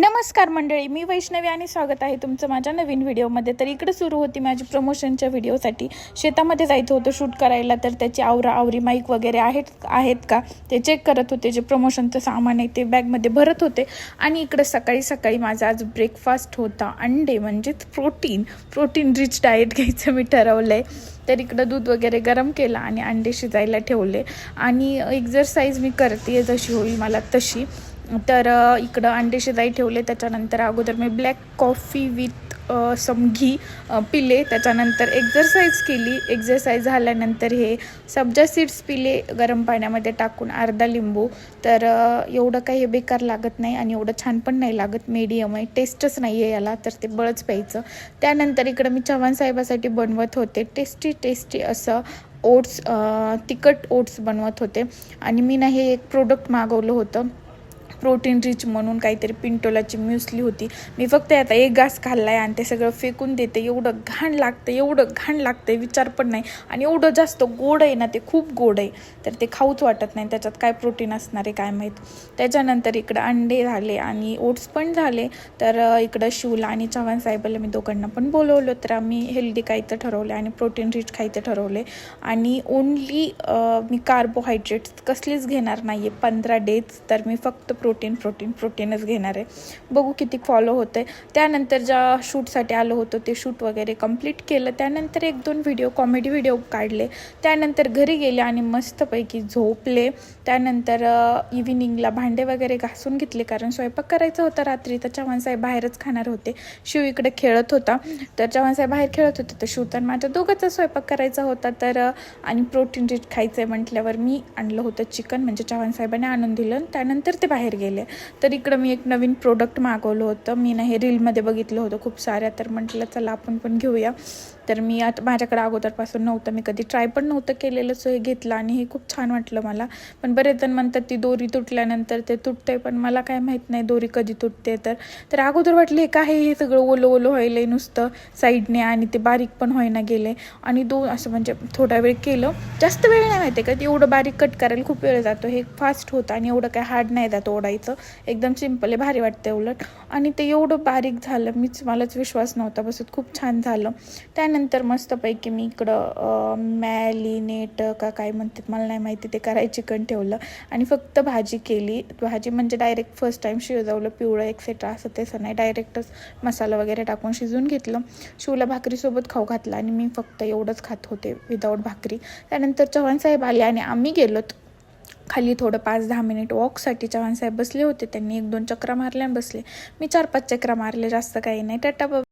नमस्कार मंडळी मी वैष्णवी आणि स्वागत आहे तुमचं माझ्या नवीन व्हिडिओमध्ये. तर इकडे सुरू होती माझी प्रमोशनच्या व्हिडिओसाठी. शेतामध्ये जायचं होतं शूट करायला तर त्याची आवरा आवरी माईक वगैरे आहेत आहेत का? ते चेक करत होते जे प्रमोशनचं सामान आहे ते बॅगमध्ये भरत होते. आणि इकडे सकाळी सकाळी माझा आज ब्रेकफास्ट होता. अंडे म्हणजेच प्रोटीन प्रोटीन रिच डाएट घ्यायचं मी ठरवलं आहे तर इकडं दूध वगैरे गरम केलं आणि अंडे शिजायला ठेवले. आणि एक्झरसाईज मी करते जशी होईल मला तशी. तर इकडं अंडे शिजाई ठेवले त्याच्यानंतर अगोदर मी black coffee with some ghee पिले. त्याच्यानंतर एक्झरसाईज केली. एक्झरसाईज झाल्यानंतर हे सब्जा सीड्स पिले गरम पाण्यामध्ये टाकून अर्धा लिंबू. तर एवढं काही हे बेकार लागत नाही आणि एवढं छान पण नाही लागत. मीडियम आहे. टेस्टच नाही आहे याला. तर ते बळच प्यायचं. त्यानंतर इकडं मी चव्हाण साहेबासाठी बनवत होते. टेस्टी टेस्टी असं ओट्स तिखट ओट्स बनवत होते. आणि मी ना हे एक प्रोडक्ट मागवलं होतं. प्रोटीन रिच म्हणून काहीतरी पिंटोलाची म्युसली होती. मी फक्त आता एक घास खाल्ला आहे आणि ते सगळं फेकून देते. एवढं घाण लागतं एवढं घाण लागतं विचार पण नाही. आणि एवढं जास्त गोड आहे ना ते खूप गोड आहे. तर ते खाऊच वाटत नाही. त्याच्यात काय प्रोटीन असणार आहे काय माहीत. त्याच्यानंतर इकडं अंडे झाले आणि ओट्स पण झाले. तर इकडं शिवला आणि चव्हाण साहेबाला मी दोघांना पण बोलवलं. तर आम्ही हेल्दी खायचं ठरवलं आणि प्रोटीन रिच खायचं ठरवले आणि ओनली मी कार्बोहायड्रेट्स कसलीच घेणार नाही आहे पंधरा डेज तर मी फक्त प्रो प्रोटीन प्रोटीन प्रोटीनच घेणार आहे. बघू किती फॉलो होतं आहे त्यानंतर ज्या शूटसाठी आलो होतो ते शूट वगैरे कंप्लीट केलं. त्यानंतर एक दोन व्हिडिओ कॉमेडी व्हिडिओ काढले. त्यानंतर घरी गेले आणि मस्तपैकी झोपले. त्यानंतर इव्हिनिंगला भांडे वगैरे घासून घेतले कारण स्वयंपाक करायचा होता रात्री. तर चव्हाणसाहेब बाहेरच खाणार होते. शिव इकडे खेळत होता. तर चव्हाणसाहेब बाहेर खेळत होते. तर शिव तर माझ्या दोघांचा स्वयंपाक करायचा होता. तर आणि प्रोटीन रिच खायचं आहे म्हटल्यावर मी आणलं होतं चिकन म्हणजे चव्हाणसाहेबांनी आणून दिलं. त्यानंतर ते बाहेर गेले. तर इकडं मी एक नवीन प्रोडक्ट मागवलं होतं. मी ना हे रीलमध्ये बघितलं होतं खूप साऱ्या. तर म्हटलं चला आपण पण घेऊया. तर मी आता माझ्याकडे अगोदरपासून नव्हतं. मी कधी ट्राय पण नव्हतं केलेलं सो हे घेतलं आणि हे खूप छान वाटलं मला. पण बरेच जण म्हणतात ती दोरी तुटल्यानंतर ते तुटते पण मला काय माहीत नाही दोरी कधी तुटते. तर तर अगोदर वाटलं हे काय हे सगळं ओलं ओलं व्हायलंय नुसतं साईडने आणि ते बारीक पण व्हायना गेले. आणि दोन असं म्हणजे थोडा वेळ केलं. जास्त वेळ नाही माहिती का. ते एवढं बारीक कट करायला खूप वेळ जातो. हे फास्ट होतं आणि एवढं काय हार्ड नाही जात. ओढायचं एकदम सिंपल आहे भारी वाटतं उलट. आणि ते एवढं बारीक झालं मीच मलाच विश्वास नव्हता बसत. खूप छान झालं. त्यानंतर मस्तपैकी मी इकडं मॅलिनेट का काय म्हणतात मला नाही माहिती ते करायचं चिकन ठेवलं. आणि फक्त भाजी केली. भाजी म्हणजे डायरेक्ट फर्स्ट टाईम शिजवलं पिवळं एक्सेट्रा असं तसं नाही. डायरेक्टच मसाला वगैरे टाकून शिजवून घेतलं. शिवला भाकरीसोबत खाऊ घातला आणि मी फक्त एवढंच खात होते विदाऊट भाकरी. त्यानंतर चव्हाण साहेब आले आणि आम्ही गेलोत. खाली थोडं पाच दहा मिनिट वॉकसाठी चव्हाण साहेब बसले होते. त्यांनी एक दोन चक्रा मारल्या आणि बसले. मी चार पाच चक्रा मारले जास्त काही नाही. Tata bye